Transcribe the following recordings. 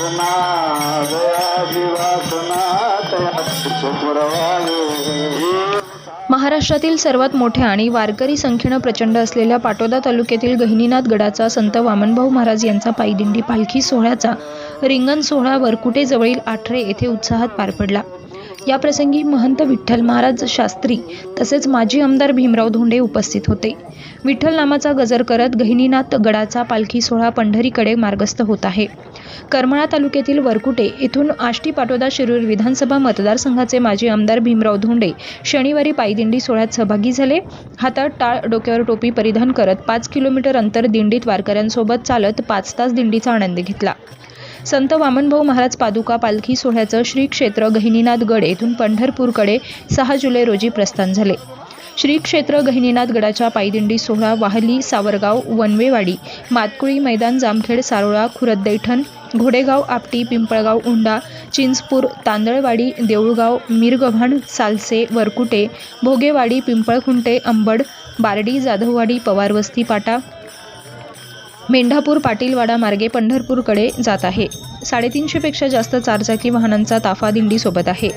वासना महाराष्ट्रातील सर्वात मोठ्या आणि वारकरी संख्येनं प्रचंड असलेल्या पाटोदा तालुक्यातील गहिनीनाथ गडाचा संत वामनभाऊ महाराज यांचा पायदिंडी पालखी सोहळ्याचा रिंगण सोहळा वरकुटेजवळील आठरे येथे उत्साहात पार पडला. याप्रसंगी महंत विठ्ठल महाराज शास्त्री तसेच माजी आमदार भीमराव धोंडे उपस्थित होते. विठ्ठल नामाचा गजर करत गहिनीनाथ गडाचा पालखी सोहळा पंढरीकडे मार्गस्थ होत आहे. करमाळा तालुक्यातील वरकुटे येथून आष्टी पाटोदा शिरूर विधानसभा मतदारसंघाचे माजी आमदार भीमराव धोंडे शनिवारी पायदिंडी सोहळ्यात सहभागी झाले. हातात टाळ डोक्यावर टोपी परिधान करत पाच किलोमीटर अंतर दिंडीत वारकऱ्यांसोबत चालत पाच तास दिंडीचा आनंद घेतला. संत वामनभाऊ महाराज पादुका पालखी सोहळ्याचं श्री क्षेत्र गहिनीनाथ गड येथून पंढरपूरकडे सहा जुलै रोजी प्रस्थान झाले. श्री क्षेत्र गहिनीनाथ गडाच्या पायदिंडी सोहळा वाहली सावरगाव वनवेवाडी मातकुळी मैदान जामखेड सारोळा खुरद्दैठण घोडेगाव आपटी पिंपळगाव उंडा चिंचपूर तांदळवाडी देऊळगाव मिरगव्हाण सालसे वरकुटे भोगेवाडी पिंपळखुंटे अंबड बारडी जाधववाडी पवारवस्ती पाटा मेंढापूर पाटीलवाडा मार्गे पंढरपूरकडे जात आहे. साडेतीनशेपेक्षा जास्त चारचाकी वाहनांचा ताफा दिंडीसोबत आहे.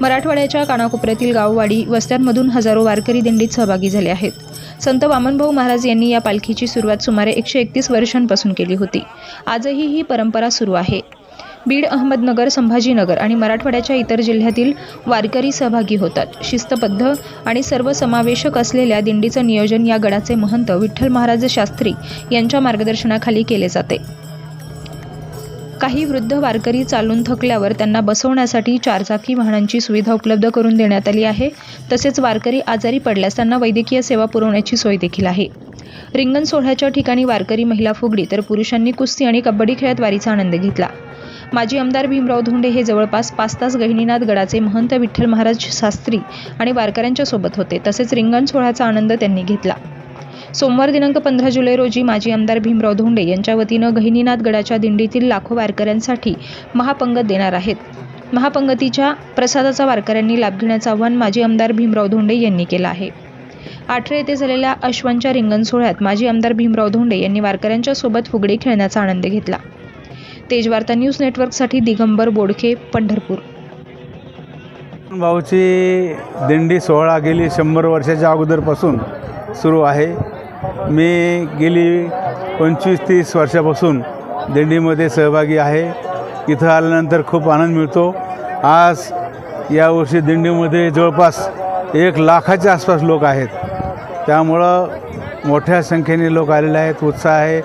मराठवाड्याच्या कानाकोपऱ्यातील गाववाडी वस्त्यांमधून हजारो वारकरी दिंडीत सहभागी झाले आहेत. संत वामनभाऊ महाराज यांनी या पालखीची सुरुवात सुमारे एकशे एकतीस वर्षांपासून केली होती. आजही ही परंपरा सुरू आहे. बीड अहमदनगर संभाजीनगर आणि मराठवाड्याच्या इतर जिल्ह्यातील वारकरी सहभागी होतात. शिस्तबद्ध आणि सर्वसमावेशक असलेल्या दिंडीचं नियोजन या गडाचे महंत विठ्ठल महाराज शास्त्री यांच्या मार्गदर्शनाखाली केले जाते. काही वृद्ध वारकरी चालून थकल्यावर त्यांना बसवण्यासाठी चारचाकी वाहनांची सुविधा उपलब्ध करून देण्यात आली आहे. तसेच वारकरी आजारी पडल्यास त्यांना वैद्यकीय सेवा पुरवण्याची सोय देखील आहे. रिंगण सोहळ्याच्या ठिकाणी वारकरी महिला फुगडी तर पुरुषांनी कुस्ती आणि कबड्डी खेळात वारीचा आनंद घेतला. माजी आमदार भीमराव धोंडे हे जवळपास पाच तास गहिनीनाथ गडाचे महंत विठ्ठल महाराज शास्त्री आणि वारकऱ्यांच्या सोबत होते. तसेच रिंगण सोहळ्याचा आनंद त्यांनी घेतला. सोमवार दिनांक पंधरा जुलै रोजी माजी आमदार भीमराव धोंडे यांच्या वतीनं गहिनीनाथ गडाच्या दिंडीतील लाखो वारकऱ्यांसाठी महापंगत देणार आहेत. महापंगतीच्या प्रसादाचा वारकऱ्यांनी लाभ घेण्याचं आवाहन माजी आमदार भीमराव धोंडे यांनी केलं आहे. आठरे येथे झालेल्या अश्वांच्या रिंगण सोहळ्यात माजी आमदार भीमराव धोंडे यांनी वारकऱ्यांच्या सोबत फुगडी खेळण्याचा आनंद घेतला. तेजवार्ता न्यूज नेटवर्कसाठी दिगंबर बोडखे पंढरपूर. भाऊची दिंडी सोहळा गेली शंभर वर्षाच्या अगोदरपासून सुरू आहे. मी गेली पंचवीस तीस वर्षापासून दिंडीमध्ये सहभागी आहे. इथं आल्यानंतर खूप आनंद मिळतो. आज यावर्षी दिंडीमध्ये जवळपास एक लाखाच्या आसपास लोक आहेत. त्यामुळं मोठ्या संख्येने लोक आलेले आहेत. उत्साह आहे.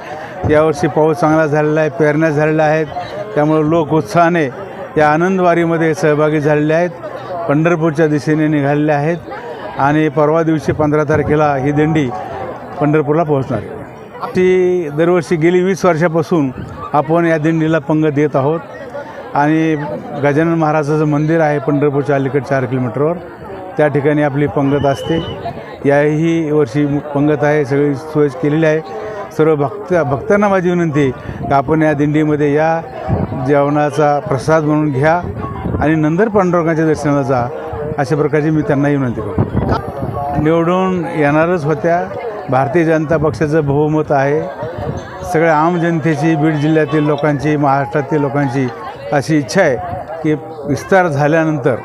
यावर्षी पाऊस चांगला झालेला आहे पेरण्या झालेल्या आहेत. त्यामुळं लोक उत्साहाने या आनंदवारीमध्ये सहभागी झालेले आहेत. पंढरपूरच्या दिशेने निघालेले आहेत. आणि परवा दिवशी पंधरा तारखेला ही दिंडी पंढरपूरला पोहोचणार ती दरवर्षी गेली वीस वर्षापासून आपण या दिंडीला पंगत देत आहोत. आणि गजानन महाराजाचं मंदिर आहे पंढरपूरच्या अलीकडे चार किलोमीटरवर. त्या ठिकाणी आपली पंगत असते. याही वर्षी पंगत आहे सगळी सोय केलेली आहे. सर्व भक्त भक्तांना माझी विनंती आहे की आपण या दिंडीमध्ये या जेवणाचा प्रसाद म्हणून घ्या आणि नंतर पांडुरंगाच्या दर्शनाला जा अशा प्रकारची मी त्यांनाही विनंती करतो. निवडून येणारच होत्या. भारतीय जनता पक्षाचं बहुमत आहे. सगळ्या आम जनतेची बीड जिल्ह्यातील लोकांची महाराष्ट्रातील लोकांची अशी इच्छा आहे की विस्तार झाल्यानंतर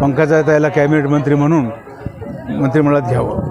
पंकजा ताईला कॅबिनेट मंत्री म्हणून मंत्रिमंडळात घ्यावं.